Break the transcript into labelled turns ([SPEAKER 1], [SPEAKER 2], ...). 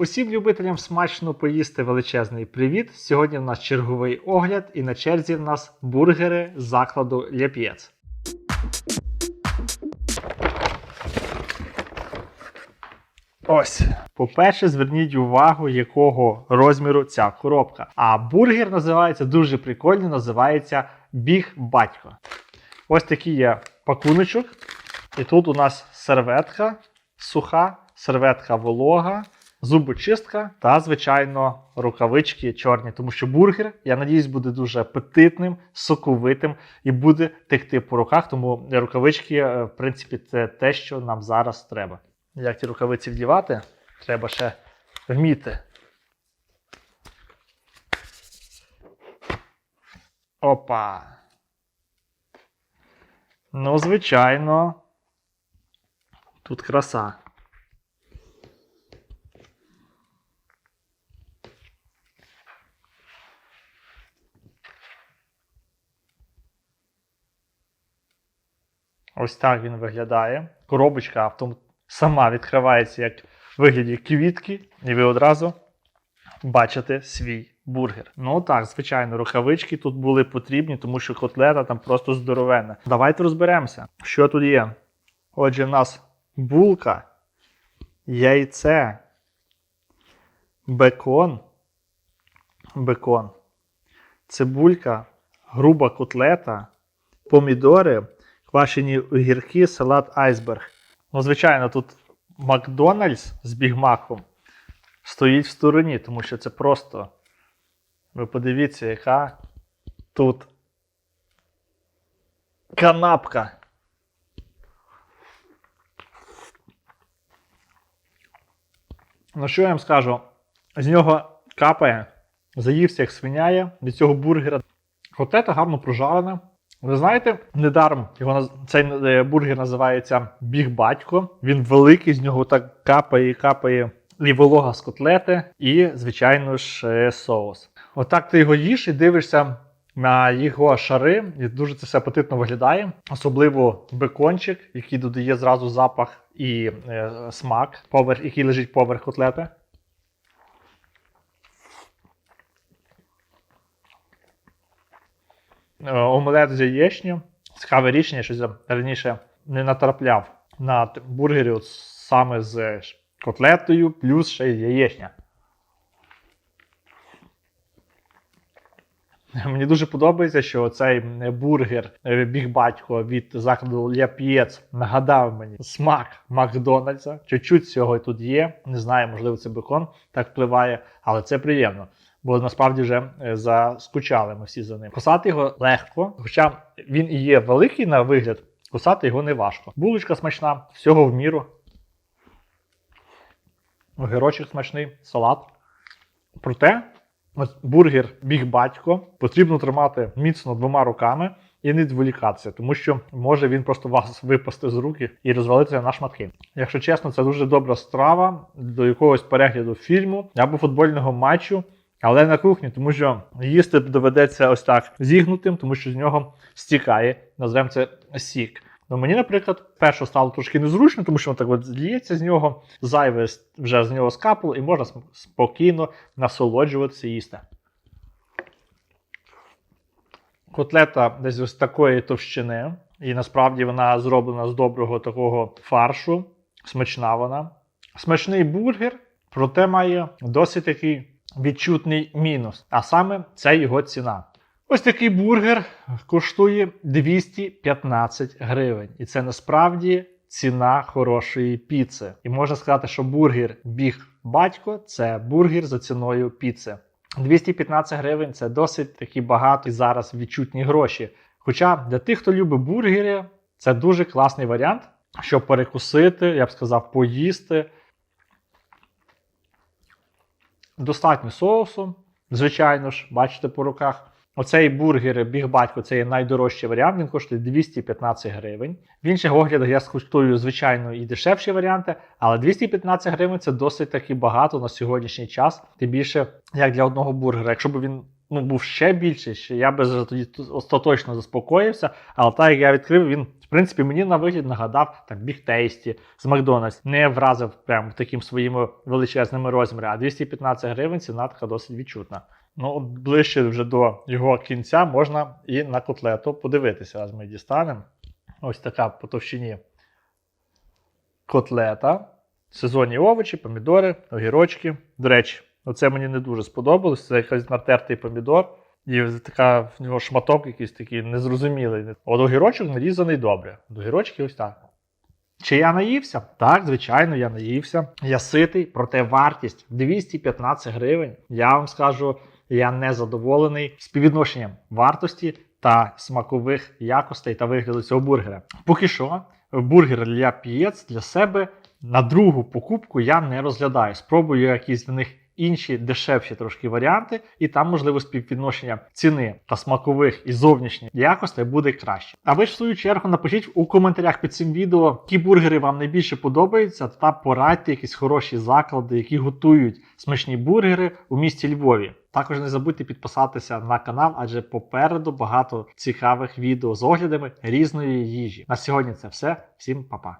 [SPEAKER 1] Усім любителям смачно поїсти величезний привіт. Сьогодні в нас черговий огляд, і на черзі в нас бургери закладу Ляп'єц. Ось. По-перше, зверніть увагу, якого розміру ця коробка. А бургер називається дуже прикольно, називається Біг Батько. Ось такий є пакуночок. І тут у нас серветка суха, серветка волога, зубочистка та, звичайно, рукавички чорні. Тому що бургер, я надіюсь, буде дуже апетитним, соковитим і буде текти по руках. Тому рукавички, е, в принципі, це те, що нам зараз треба. Як ті рукавиці вдівати, треба ще вміти. Опа. Ну, звичайно. Тут краса. Ось так він виглядає. Коробочка автом сама відкривається як в вигляді квітки, і ви одразу бачите свій бургер. Ну так, звичайно, рукавички тут були потрібні, тому що котлета там просто здоровенна. Давайте розберемося, що тут є. Отже, в нас булка, яйце, бекон, бекон, цибулька, груба котлета, помідори, квашені огірки, салат айсберг. Ну, звичайно, тут Макдональдс з бігмаком стоїть в стороні, тому що це просто. Ви подивіться, яка тут канапка. Ну, що я вам скажу? З нього капає, заївся як свиняє від цього бургера. Котлета гарно прожарена. Ви знаєте, недаром його цей е, бургер називається Біг Батько. Він великий, з нього так капає і капає і волога з котлети, і, звичайно ж, е, соус. Отак ти його їш і дивишся на його шари, і дуже це все апетитно виглядає. Особливо бекончик, який додає зразу запах і е, смак, поверх, який лежить поверх котлети. Омлет з яєчню. Цікаве рішення, що я раніше не натрапляв на бургері от саме з котлетою, плюс ще й яєчня. Мені дуже подобається, що цей бургер е, Біг Батько від закладу Ляп'єц нагадав мені смак Макдональдса. Чуть-чуть цього тут є. Не знаю, можливо, це бекон так впливає, але це приємно. Бо насправді вже е, заскучали ми всі за ним. Кусати його легко, хоча він і є великий на вигляд, кусати його не важко. Булочка смачна, всього в міру. Огірочок смачний, салат. Проте, бургер біг батько потрібно тримати міцно двома руками і не відволікатися, тому що може він просто вас випасти з руки і розвалитися на шматки. Якщо чесно, це дуже добра страва до якогось перегляду фільму або футбольного матчу. Але на кухні, тому що їсти доведеться ось так зігнутим, тому що з нього стікає, назвемо це сік. Ну, мені, наприклад, перше стало трошки незручно, тому що воно так от зліється з нього, зайве вже з нього скапало, і можна спокійно насолоджуватися їсти. Котлета десь ось такої товщини, і насправді вона зроблена з доброго такого фаршу. Смачна вона. Смачний бургер, проте має досить такий відчутний мінус. А саме це його ціна. Ось такий бургер коштує 215 гривень. І це насправді ціна хорошої піци. І можна сказати, що бургер біг батько це бургер за ціною піци. 215 гривень це досить такі багато і зараз відчутні гроші. Хоча для тих, хто любить бургери, це дуже класний варіант, щоб перекусити, я б сказав, поїсти. Достатньо соусу, звичайно ж, бачите по руках. Оцей бургер Біг Батько це є найдорожчий варіант, він коштує 215 гривень. В інших оглядах я скуштую, звичайно, і дешевші варіанти, але 215 гривень це досить таки багато на сьогоднішній час. Тим більше, як для одного бургера. Якщо б він ну, був ще більший, що я би тоді остаточно заспокоївся. Але так як я відкрив, він, в принципі, мені на вигляд нагадав там Big Tasty з Макдональдс. Не вразив прям таким своїми величезними розмірами, а 215 гривень ціна така досить відчутна. Ну, от ближче вже до його кінця можна і на котлету подивитися, раз ми дістанемо. Ось така по товщині котлета, сезонні овочі, помідори, огірочки. До речі, оце мені не дуже сподобалось. Це якийсь натертий помідор. І така в нього шматок якийсь такий незрозумілий. От огірочок нарізаний добре. От огірочки ось так. Чи я наївся? Так, звичайно, я наївся. Я ситий, проте вартість 215 гривень. Я вам скажу, я не задоволений співвідношенням вартості та смакових якостей та вигляду цього бургера. Поки що, бургер для п'єц для себе на другу покупку я не розглядаю. Спробую якісь в них інші дешевші трошки варіанти, і там, можливо, співвідношення ціни та смакових і зовнішніх якостей буде краще. А ви ж в свою чергу напишіть у коментарях під цим відео, які бургери вам найбільше подобаються, та порадьте якісь хороші заклади, які готують смачні бургери у місті Львові. Також не забудьте підписатися на канал, адже попереду багато цікавих відео з оглядами різної їжі. На сьогодні це все. Всім па-па.